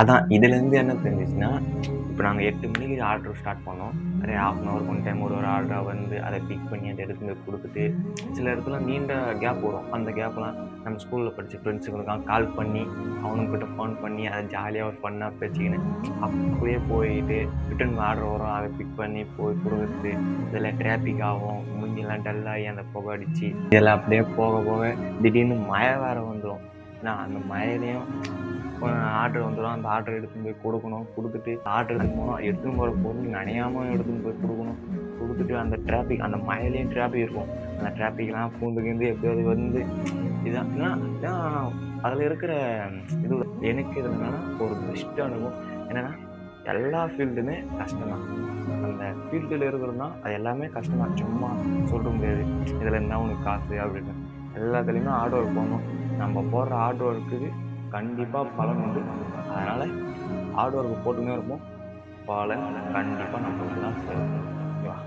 அதான் இதுலேருந்து என்ன தெரிஞ்சிச்சுன்னா இப்போ நாங்கள் எட்டு மணிக்கு ஆர்டர் ஸ்டார்ட் பண்ணோம். அதே half an hour one time ஒரு ஒரு ஆர்டராக வந்து அதை பிக் பண்ணி அதை எடுத்து கொடுத்துட்டு சில இடத்துல நீண்ட கேப் வரும். அந்த கேப்லாம் நம்ம ஸ்கூலில் படித்த ஃப்ரெண்ட்ஸுங்களுக்காக கால் பண்ணி அவனுக்கிட்ட ஃபோன் பண்ணி அதை ஜாலியாக ஒரு ஃபன்னாக பேசிக்கின்னு அப்படியே போயிட்டு ரிட்டன் ஆர்டர் வரும். அதை பிக் பண்ணி போய் கொடுக்குறது இதில் டிராஃபிக் ஆகும் முந்தியெல்லாம் டல்லாகி அந்த புகை அடித்து இதெல்லாம் அப்படியே போக போக திடீர்னு மழை வேறு வந்துடும் நான் அந்த மழையிலையும் ஆர்டர் வந்துடும் அந்த ஆர்டர் எடுத்துன்னு போய் கொடுக்கணும். கொடுத்துட்டு ஆர்டர் எடுத்துன்னு போகணும். எடுத்துன்னு போகிற பொருள் நனையாமல் எடுத்துன்னு போய் கொடுக்கணும். கொடுத்துட்டு அந்த டிராஃபிக் அந்த மழையிலையும் டிராஃபிக் இருக்கும். அந்த டிராஃபிக்லாம் பூந்துக்கிந்து எப்படியாவது வந்து இதான் இதான் அதில் இருக்கிற இது. எனக்கு இது என்னென்னா ஒரு பெஸ்ட் அனுபவம். என்னென்னா எல்லா ஃபீல்டுமே கஷ்டம் தான் அந்த ஃபீல்டில் இருக்கிறதுனா அது எல்லாமே கஷ்டம் தான் சும்மா சொல்ல முடியாது. இதில் என்ன உனக்கு காசு அப்படின்னு. எல்லாத்துலேயுமே ஹார்ட் ஒர்க் போகணும் நம்ம போடுற ஹார்ட் ஒர்க்குக்கு கண்டிப்பாக பலன் உண்டு. அதனால் ஹார்ட் ஒர்க் போட்டுமே இருப்போம். பலன் கண்டிப்பாக நம்மளுக்கு தான் சேரும். ஓகேவா?